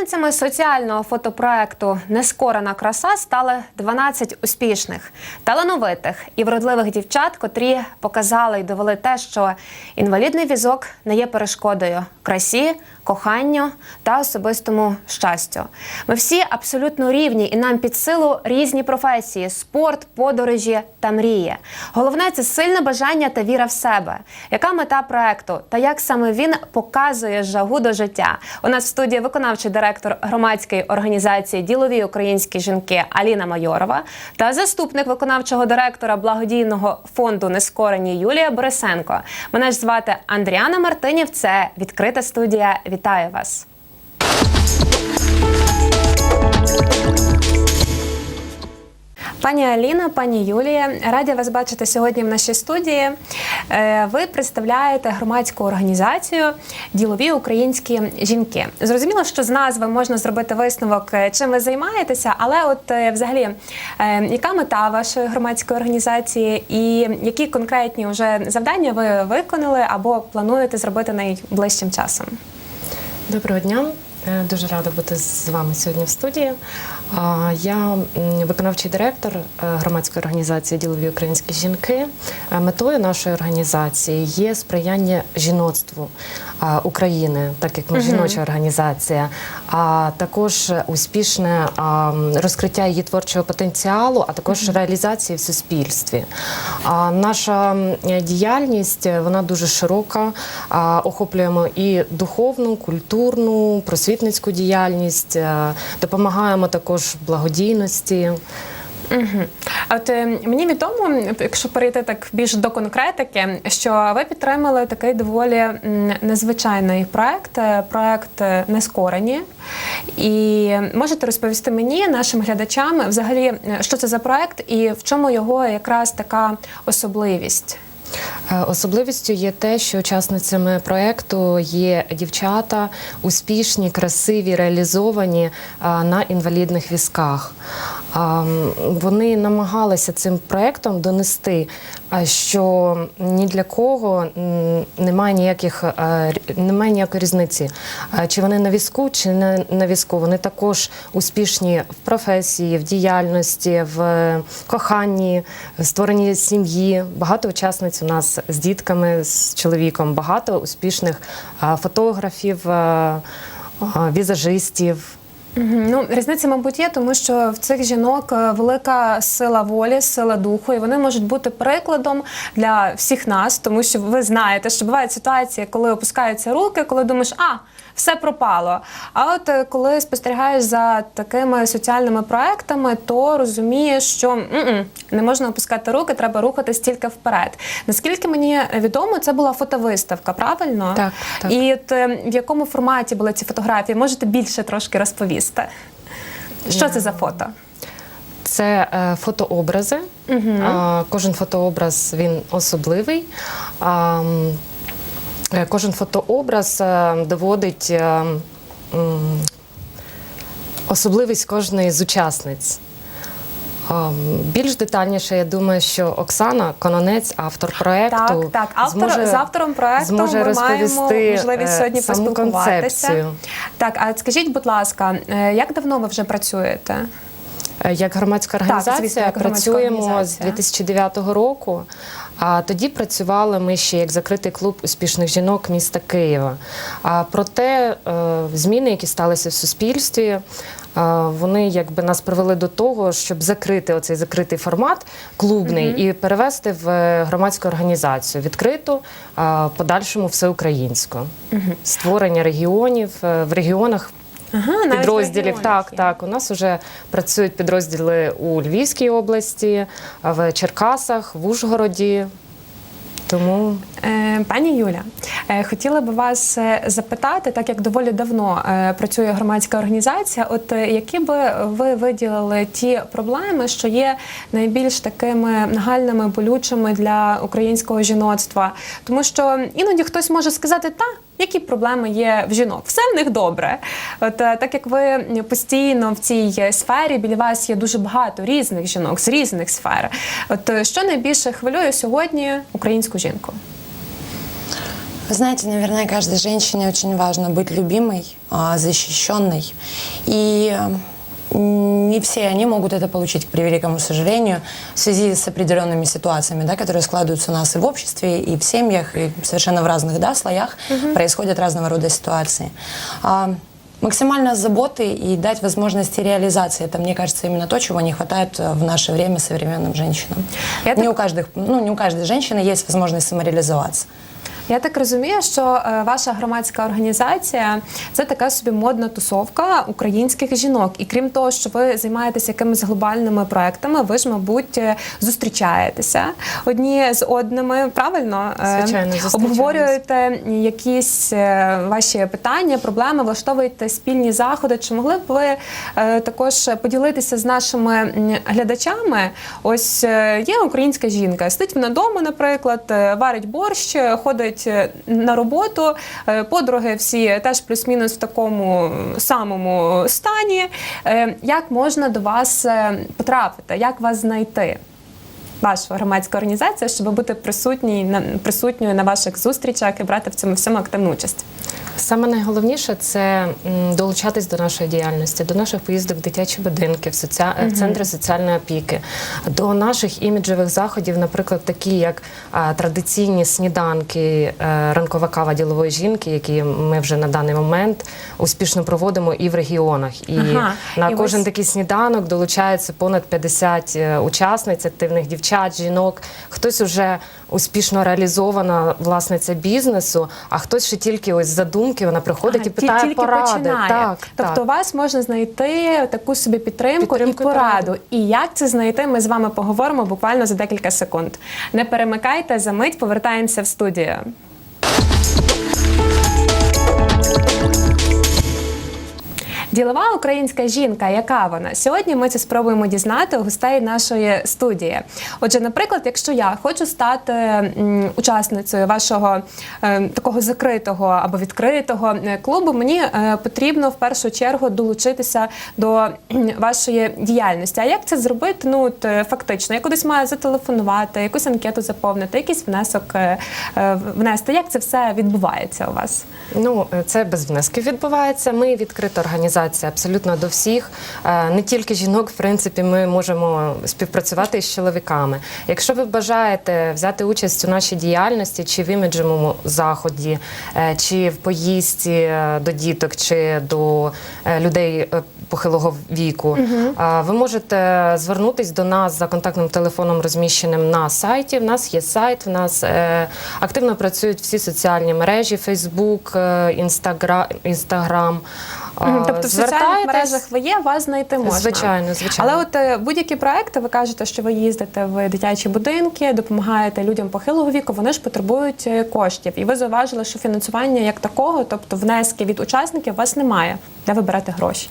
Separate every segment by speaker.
Speaker 1: Учасницями соціального фотопроекту Нескорена краса стали 12 успішних, талановитих і вродливих дівчат, котрі показали і довели те, що інвалідний візок не є перешкодою красі, коханню та особистому щастю. Ми всі абсолютно рівні, і нам під силу різні професії: спорт, подорожі та мрії. Головне це сильне бажання та віра в себе. Яка мета проекту та як саме він показує жагу до життя? У нас в студії виконавчий директор громадської організації Ділові українські жінки Аліна Майорова та заступник виконавчого директора благодійного фонду Нескорені Юлія Борисенко. Мене ж звати Андріана Мартинів. Це відкрита студія. Вітаю вас. Пані Аліна, пані Юлія, раді вас бачити сьогодні в нашій студії. Е, Ви представляєте громадську організацію Ділові українські жінки. Зрозуміло, що з назви можна зробити висновок, е, чим ви займаєтеся, але от е, взагалі, яка мета вашої громадської організації і які конкретні вже завдання ви виконали або плануєте зробити найближчим часом?
Speaker 2: Доброго дня. Дуже рада бути з вами сьогодні в студії. Я виконавчий директор е, громадської організації Ділові українські жінки. Е, Метою нашої організації є сприяння жіноцтву України, так як ми жіноча організація, а також успішне розкриття її творчого потенціалу, а також реалізації в суспільстві. А, Наша діяльність е, вона дуже широка. Охоплюємо і духовну, культурну, просвітницьку діяльність, е, допомагаємо також благодійності.
Speaker 1: Угу. От е, мені відомо, якщо перейти так більш до конкретики, що ви підтримали такий доволі незвичайний проект, е, проект е, Нескорені. І можете розповісти мені, нашим глядачам, взагалі, е, що це за проект і в чому його якраз така особливість?
Speaker 2: Е, Особливістю є те, що учасницями проекту є дівчата успішні, красиві, реалізовані на інвалідних візках. Вони намагалися цим проектом донести, що ні для кого немає ніяких е, немає ніякої різниці, чи вони на візку, чи не на візку. Вони також успішні в професії, в діяльності, в коханні, в створенні сім'ї. Багато учасниць у нас з дітками, з чоловіком, багато успішних фотографів, візажистів.
Speaker 1: Ну, різниця, мабуть, є, тому що в цих жінок е, велика сила волі, сила духу, і вони можуть бути прикладом для всіх нас, тому що ви знаєте, що бувають ситуації, коли опускаються руки, коли думаєш, а все пропало. А от е, коли спостерігаєш за такими соціальними проектами, то розумієш, що м-м, не можна опускати руки, треба рухатись тільки вперед. Наскільки мені відомо, це була фотовиставка, правильно?
Speaker 2: Так, так.
Speaker 1: І от е, в якому форматі були ці фотографії? Можете більше трошки розповісти? Що це за фото?
Speaker 2: Це е, фотообрази. А, кожен фотообраз він особливий. Е, кожен фотообраз е, доводить е, особливість кожної з учасниць. Більш детальніше, я думаю, що Оксана Кононець, автор проекту,
Speaker 1: Так, так. Автор, з автором проекту
Speaker 2: зможе
Speaker 1: ми
Speaker 2: розповісти
Speaker 1: маємо можливість
Speaker 2: е,
Speaker 1: сьогодні
Speaker 2: саму
Speaker 1: поспілкуватися.
Speaker 2: концепцію.
Speaker 1: Так, а скажіть, будь ласка, е, як давно ви вже працюєте?
Speaker 2: Е, Як громадська
Speaker 1: Так,
Speaker 2: організація
Speaker 1: звісно, як громадська
Speaker 2: працюємо з 2009 року. А тоді працювали ми ще як закритий клуб успішних жінок міста Києва. А проте е, зміни, які сталися в суспільстві, е, вони якби нас привели до того, щоб закрити оцей закритий формат клубний і перевести в е, громадську організацію відкриту, подальшому всеукраїнську. Створення регіонів в регіонах
Speaker 1: Ага,
Speaker 2: підрозділів. Так, так. У нас вже працюють підрозділи у Львівській області, в Черкасах, в Ужгороді. Тому
Speaker 1: Е, Пані Юля, е, хотіла би вас е, запитати, так як доволі давно працює громадська організація, от які би ви виділили ті проблеми, що є найбільш такими нагальними, болючими для українського жіноцтва? Тому що іноді хтось може сказати, та які проблеми є в жінок, все в них добре. От е, так як ви постійно в цій сфері, біля вас є дуже багато різних жінок з різних сфер. От е, що найбільше хвилює сьогодні українську жінку?
Speaker 3: Вы знаете, наверное, каждой женщине очень важно быть любимой, защищенной. И не все они могут это получить, к превеликому сожалению, в связи с определенными ситуациями, да, которые складываются у нас и в обществе, и в семьях, и совершенно в разных да, слоях происходят разного рода ситуации. А, Максимально заботы и дать возможности реализации. Это, мне кажется, именно то, чего не хватает в наше время современным женщинам.
Speaker 1: Я
Speaker 3: не, у каждых, ну, не у каждой женщины есть возможность самореализоваться.
Speaker 1: Я так розумію, що е, ваша громадська організація це така собі модна тусовка українських жінок. І крім того, що ви займаєтеся якимись глобальними проектами, ви ж, мабуть, е, зустрічаєтеся одні з одними. Правильно Е,
Speaker 2: Звичайно,
Speaker 1: обговорюєте якісь ваші питання, проблеми, влаштовуєте спільні заходи. Чи могли б ви також поділитися з нашими глядачами? Ось є українська жінка, сидить вона вдома, наприклад, варить борщ, ходить е, на роботу. е, Подруги всі теж плюс-мінус в такому самому стані. Е, Як можна до вас потрапити? Як вас знайти? Ваша громадська організація, щоб бути присутній на присутньою на ваших зустрічах і брати в цьому всьому активну участь.
Speaker 2: Саме найголовніше це долучатись до нашої діяльності, до наших поїздок в дитячі будинки, в, соці... в центри соціальної опіки, до наших іміджевих заходів, наприклад, такі як традиційні сніданки, е, ранкова кава ділової жінки, які ми вже на даний момент успішно проводимо і в регіонах. І
Speaker 1: Ага.
Speaker 2: на
Speaker 1: І
Speaker 2: кожен
Speaker 1: ось-
Speaker 2: такий сніданок долучається понад 50 е, учасниць, активних дівчат, жінок. Хтось уже успішно реалізована власниця бізнесу, а хтось ще тільки ось задумки вона приходить і
Speaker 1: Ага, ті-
Speaker 2: питає
Speaker 1: тільки
Speaker 2: поради.
Speaker 1: починає.
Speaker 2: Так,
Speaker 1: тобто
Speaker 2: так.
Speaker 1: у вас можна знайти таку собі підтримку,
Speaker 2: Підтримку
Speaker 1: і
Speaker 2: і
Speaker 1: пораду.
Speaker 2: пораду.
Speaker 1: І як це знайти, ми з вами поговоримо буквально за декілька секунд. Не перемикайте за мить, повертаємося в студію. Ділова українська жінка, яка вона? Сьогодні ми це спробуємо дізнати у гостей нашої студії. Отже, наприклад, якщо я хочу стати учасницею вашого е, такого закритого або відкритого е, клубу, мені е, потрібно в першу чергу долучитися до вашої діяльності. А як це зробити? Ну от, фактично, я кудись маю зателефонувати, якусь анкету заповнити, якийсь внесок внести. Як це все відбувається у вас?
Speaker 2: Ну, це без внесків відбувається. Ми відкрита організація абсолютно до всіх. Е, Не тільки жінок, в принципі, ми можемо співпрацювати із чоловіками. Якщо ви бажаєте взяти участь у нашій діяльності, чи в іміджевому заході, е, чи в поїздці е, до діток, чи до людей похилого віку, е, ви можете звернутись до нас за контактним телефоном, розміщеним на сайті. В нас є сайт, в нас е, активно працюють всі соціальні мережі: Facebook, е, Instagram, Instagram.
Speaker 1: Тобто в соціальних мережах ви є, вас знайти можна.
Speaker 2: Звичайно, звичайно.
Speaker 1: Але от е, будь-які проекти, ви кажете, що ви їздите в дитячі будинки, допомагаєте людям похилого віку, вони ж потребують е, коштів. І ви зауважили, що фінансування як такого, тобто внески від учасників, у вас немає. Де ви берете гроші?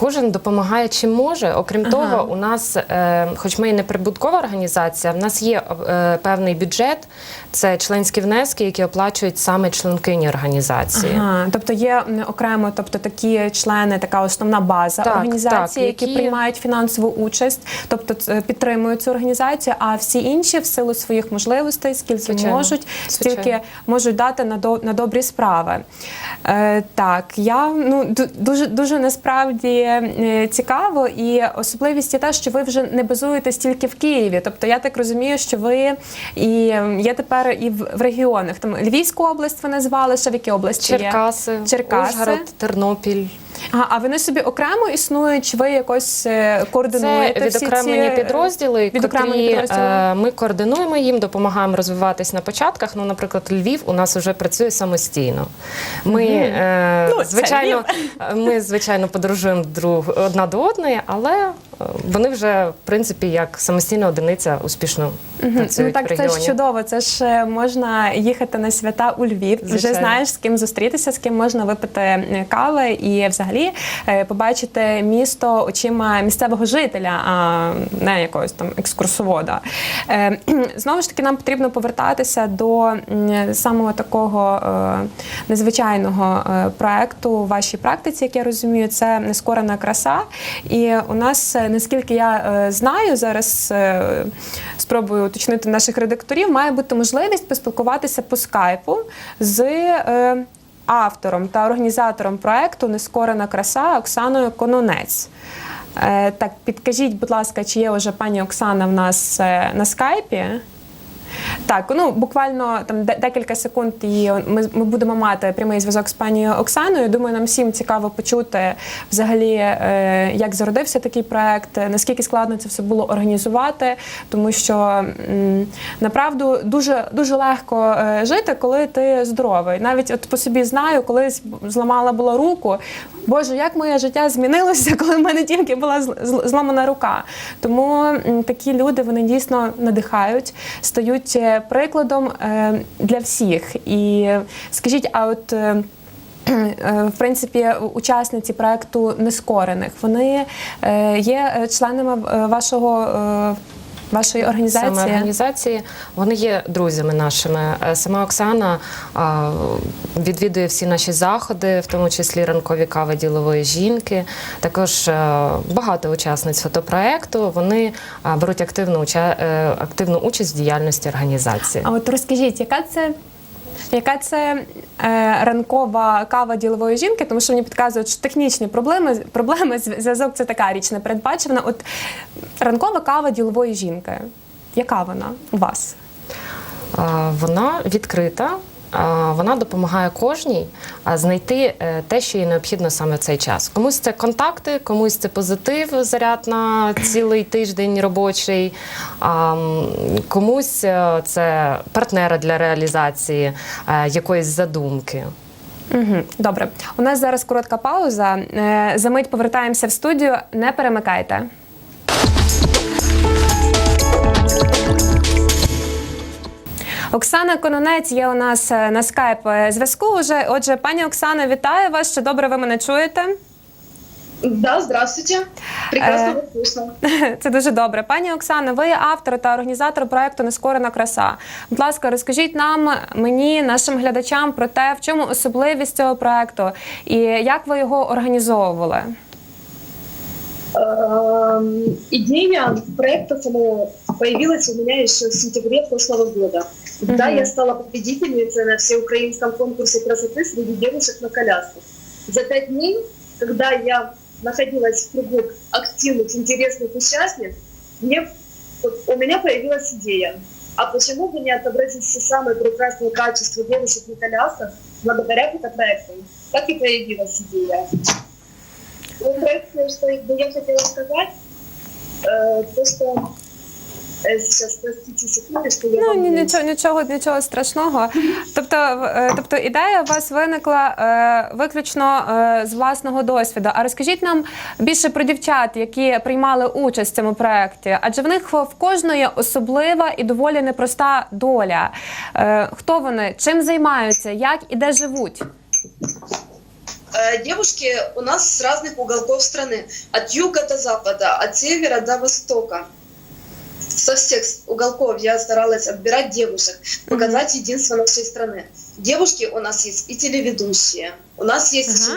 Speaker 2: Кожен допомагає чим може. Окрім
Speaker 1: Ага.
Speaker 2: того, у нас, е, хоч ми і не прибуткова організація, в нас є е, певний бюджет. Це членські внески, які оплачують саме членкині організації.
Speaker 1: Ага, тобто є окремо, тобто такі члени, така основна база
Speaker 2: Так,
Speaker 1: організації,
Speaker 2: так,
Speaker 1: які,
Speaker 2: які-
Speaker 1: приймають фінансову участь, тобто підтримують цю організацію. А всі інші в силу своїх можливостей, скільки
Speaker 2: Звичайно,
Speaker 1: можуть, стільки можуть дати на до на добрі справи. Е, так, я ну ду- дуже дуже насправді е, цікаво, і особливість є те, що ви вже не базуєтесь тільки в Києві. Тобто я так розумію, що ви і є тепер і в, регіонах. Там Львівську область ви назвали, ще в якій області є?
Speaker 2: Черкаси,
Speaker 1: Черкаси.
Speaker 2: Ужгород, Тернопіль.
Speaker 1: А, а вони собі окремо існують, чи ви якось е,
Speaker 2: Це
Speaker 1: координуєте всі ці, е,
Speaker 2: підрозділи,
Speaker 1: відокремлені
Speaker 2: котрі,
Speaker 1: підрозділи?
Speaker 2: е, ми координуємо їм, допомагаємо розвиватись на початках. Ну, наприклад, Львів у нас вже працює самостійно. Ми, е,
Speaker 1: Ну, це
Speaker 2: звичайно, ми, звичайно, подорожуємо друг одна до одної, але е, вони вже, в принципі, як самостійна одиниця успішно
Speaker 1: Ну
Speaker 2: працюють в
Speaker 1: так це
Speaker 2: регіоні.
Speaker 1: ж чудово. Це ж е, можна їхати на свята у Львів. Вже
Speaker 2: Звичайно.
Speaker 1: знаєш, з ким зустрітися, з ким можна випити е, кави і взагалі е, побачити місто очима місцевого жителя, а не якогось там екскурсовода. Е, Знову ж таки, нам потрібно повертатися до самого такого е, незвичайного проекту у вашій практиці, як я розумію, це нескорена краса. І у нас наскільки я знаю, зараз спробую уточнити наших редакторів, має бути можливість поспілкуватися по скайпу з автором та організатором проекту Нескорена краса Оксаною Кононець. Е, Так, підкажіть, будь ласка, чи є вже пані Оксана в нас е, на скайпі? Так, ну буквально там де- декілька секунд, і ми, ми будемо мати прямий зв'язок з пані Оксаною. Думаю, нам всім цікаво почути взагалі, е, як зародився такий проект, наскільки складно це все було організувати, тому що направду дуже дуже легко е, жити, коли ти здоровий. Навіть от по собі знаю, колись зламала була руку. Боже, як моє життя змінилося, коли в мене тільки була зл- зл- зламана рука. Тому такі люди вони дійсно надихають, стають е, прикладом е, для всіх. І скажіть, а от. е, е, В принципі, учасниці проекту нескорених вони е, є е, членами е, вашого е, вашої організації.
Speaker 2: Саме організації вони є друзями нашими. Е, Сама Оксана відвідує всі наші заходи, в тому числі ранкові кави ділової жінки. Також е, багато учасниць фотопроекту. Вони беруть активну уча- е, активну участь в діяльності організації.
Speaker 1: А от розкажіть, яка це? Яка це е, ранкова кава ділової жінки? Тому що мені підказують, що технічні проблеми, проблеми зв'язок це така річ непередбачена. От ранкова кава ділової жінки. Яка вона у вас?
Speaker 2: Вона відкрита. Вона допомагає кожній знайти е, те, що їй необхідно саме в цей час. Комусь це контакти, комусь це позитив, заряд на цілий тиждень робочий, комусь е, це партнера для реалізації е, якоїсь задумки.
Speaker 1: Угу, добре. У нас зараз коротка пауза. За мить повертаємося в студію. Не перемикайте. Оксана Кононець є у нас е, на скайп е, зв'язку. Уже отже, пані Оксана, вітаю вас. Чи добре ви мене чуєте?
Speaker 4: Да, здравствуйте. Прекрасно
Speaker 1: Э,
Speaker 4: вас слышно.
Speaker 1: Це дуже добре. Пані Оксана, ви є автор та організатор проекту Нескорена краса. Будь ласка, розкажіть нам, мені, нашим глядачам про те, в чому особливість цього проекту і як ви його організовували.
Speaker 4: Эм, Идея проекта самого появилась у меня еще в сентябре прошлого года. Когда
Speaker 1: Мгм.
Speaker 4: я стала победительницей на всеукраинском конкурсе красоты среди девушек на колясках. За пять дней, когда я находилась в кругу активных, интересных участниц, мне, у меня появилась идея. А почему бы не отобразить все самые прекрасные качества девушек на колясках благодаря фотопроектам? Так и появилась идея. Ну, проект, что бы я хотела сказать, э, то, что э, сейчас, простите секундочку, я
Speaker 1: Ну
Speaker 4: вам
Speaker 1: ні, нічого, нічого, нічого страшного. Тобто, е, тобто ідея у вас виникла е, виключно е, з власного досвіду. А розкажіть нам більше про дівчат, які приймали участь в цьому проєкті. Адже в них в кожної особлива і доволі непроста доля. Е, Хто вони, чим займаються, як і де живуть?
Speaker 4: Э, Девушки у нас с разных уголков страны, от юга до запада, от севера до востока. Со всех уголков я старалась отбирать девушек, показать единство нашей страны. Девушки у нас есть и телеведущие, у нас есть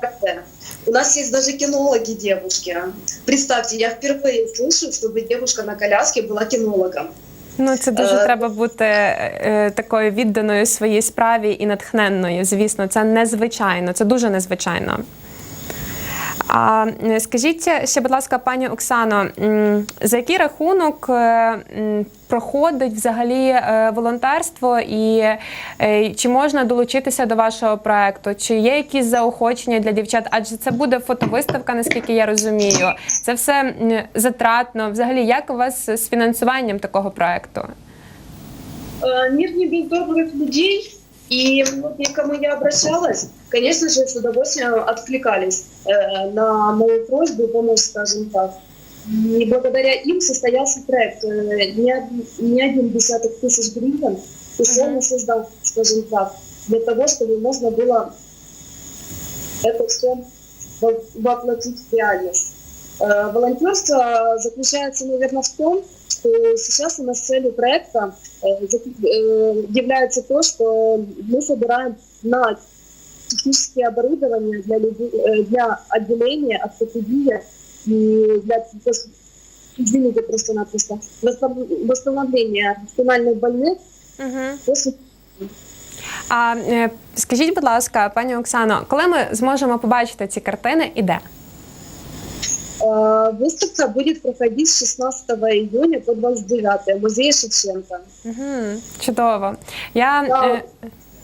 Speaker 4: КТ, у нас есть даже кинологи девушки. Представьте, я впервые слышу, чтобы девушка на коляске была кинологом.
Speaker 1: Ну це дуже
Speaker 4: Е,
Speaker 1: треба бути е, такою відданою своїй справі і натхненною. Звісно, це незвичайно, це дуже незвичайно. А скажіть ще, будь ласка, пані Оксано, за який рахунок е, проходить взагалі е, волонтерство, і е, чи можна долучитися до вашого проекту? Чи є якісь заохочення для дівчат? Адже це буде фотовиставка, наскільки я розумію. Це все затратно. Взагалі, як у вас з фінансуванням такого проекту?
Speaker 4: Мир не без добрых людей, и многие, кому я обращалась, конечно же, с удовольствием откликались э, на мою просьбу помочь, скажем так. И благодаря им состоялся проект. Э, Не, не один десяток тысяч гривен условно создал, скажем так, для того, чтобы можно было это все во- воплотить в реальность. Э, Волонтерство заключается, наверное, в том, что сейчас у нас целью проекта э, заки- э, является то, что мы собираем на технические оборудования для, людей, э, для отделения ортопедии и для извините просто-напросто восстав- восстановления спинальных больных
Speaker 1: Угу.
Speaker 4: после
Speaker 1: А е, скажіть, будь ласка, пані Оксано, коли ми зможемо побачити ці картини і де?
Speaker 4: Э, Выставка будет проходить с 16 июня по 29 в музее Шевченко.
Speaker 1: Угу. Чудово. Я
Speaker 4: Да.
Speaker 1: е,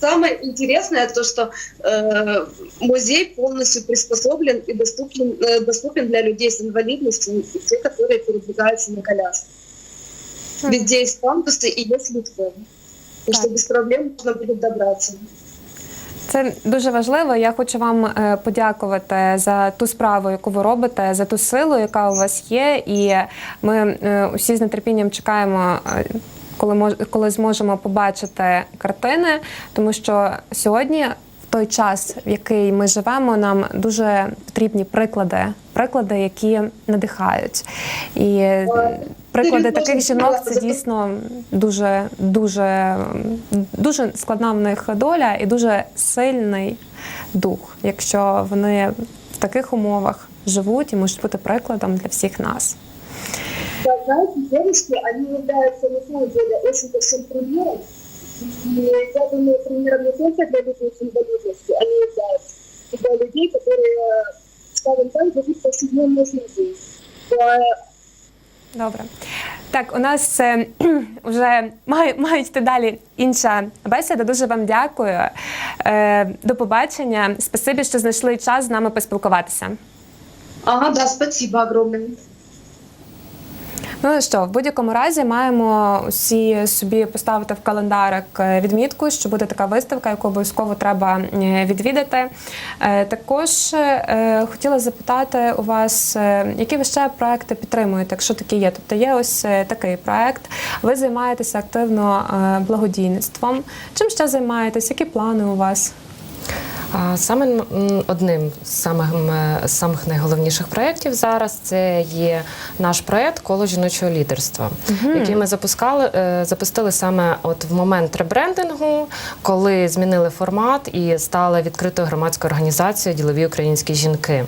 Speaker 4: Самое интересное то, что э, музей полностью приспособлен и доступен, э, доступен для людей с инвалидностью и те, которые передвигаются на коляске. Везде есть пандусы и есть лифты. Так что без проблем можно будет добраться.
Speaker 1: Це дуже важливо. Я хочу вам е, подякувати за ту справу, яку ви робите, за ту силу, яка у вас є. І ми е, усі з нетерпінням чекаємо. е, Коли мож, коли зможемо побачити картини, тому що сьогодні, в той час, в який ми живемо, нам дуже потрібні приклади, приклади, які надихають. І приклади таких жінок це дійсно дуже, дуже, дуже складна в них доля і дуже сильний дух, якщо вони в таких умовах живуть і можуть бути прикладом для всіх нас.
Speaker 4: Да, знаете, девушки, они являются на самом деле очень большим примером. И я думаю, примером не только для людей с инвалидностью, являются и для людей, которые, скажем так, живут повседневной жизнью.
Speaker 1: Добре. Так, у нас е, вже має, мають йти далі інша бесіда. Дуже вам дякую. Е, до побачення. Спасибі, що знайшли час з нами поспілкуватися.
Speaker 4: Ага, да, спасибо огромное.
Speaker 1: Ну що, в будь-якому разі маємо усі собі поставити в календарик е, відмітку, що буде така виставка, яку обов'язково треба е, відвідати. Е, Також хотіла запитати у вас, які ви ще проекти підтримуєте, якщо такі є. Тобто є ось такий проект. Ви займаєтеся активно благодійництвом. Чим ще займаєтесь? Які плани у вас?
Speaker 2: Саме одним з самих, самих найголовніших проєктів зараз це є наш проєкт коло жіночого лідерства, який ми запускали, е, запустили саме от в момент ребрендингу, коли змінили формат і стали відкритою громадською організацією Ділові українські жінки.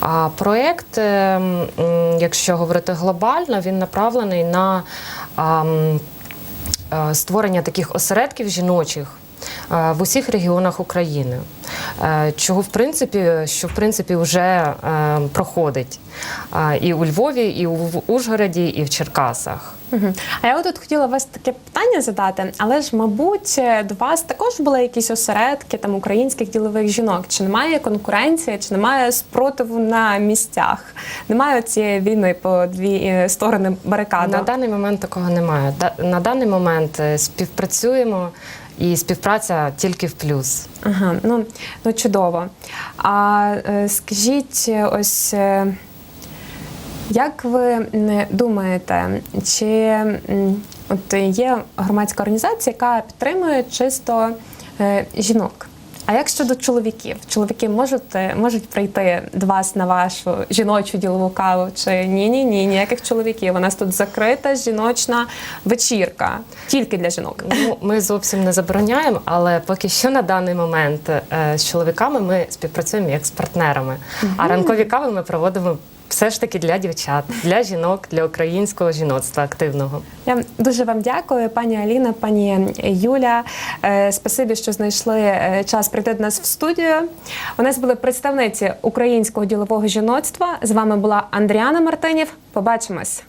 Speaker 2: А проєкт, е, якщо говорити глобально, він направлений на е, створення таких осередків жіночих в усіх регіонах України, Е, чого в принципі, що в принципі вже е, проходить Е, і у Львові, і у Ужгороді, і в Черкасах.
Speaker 1: А я тут хотіла вас таке питання задати, але ж, мабуть, до вас також були якісь осередки там українських ділових жінок. Чи немає конкуренції, чи немає спротиву на місцях? Немає цієї війни по дві е, сторони барикади?
Speaker 2: На даний момент такого немає. На даний момент е, співпрацюємо, і співпраця тільки в плюс.
Speaker 1: Ага, ну, ну чудово. А е, скажіть, ось. е, Як ви не думаєте, чи от є громадська організація, яка підтримує чисто е, жінок? А як щодо чоловіків? Чоловіки можуть, е, можуть прийти до вас на вашу жіночу ділову каву? Чи ні, ні, ні, ніяких чоловіків? У нас тут закрита жіночна вечірка тільки для жінок.
Speaker 2: Ну, ми зовсім не забороняємо, але поки що на даний момент е, з чоловіками ми співпрацюємо як з партнерами. А ранкові кави ми проводимо все ж таки для дівчат, для жінок, для українського жіноцтва активного.
Speaker 1: Я дуже вам дякую, пані Аліна, пані Юля. Е, Спасибі, що знайшли е, час прийти до нас в студію. У нас були представниці українського ділового жіноцтва. З вами була Андріана Мартинів. Побачимось.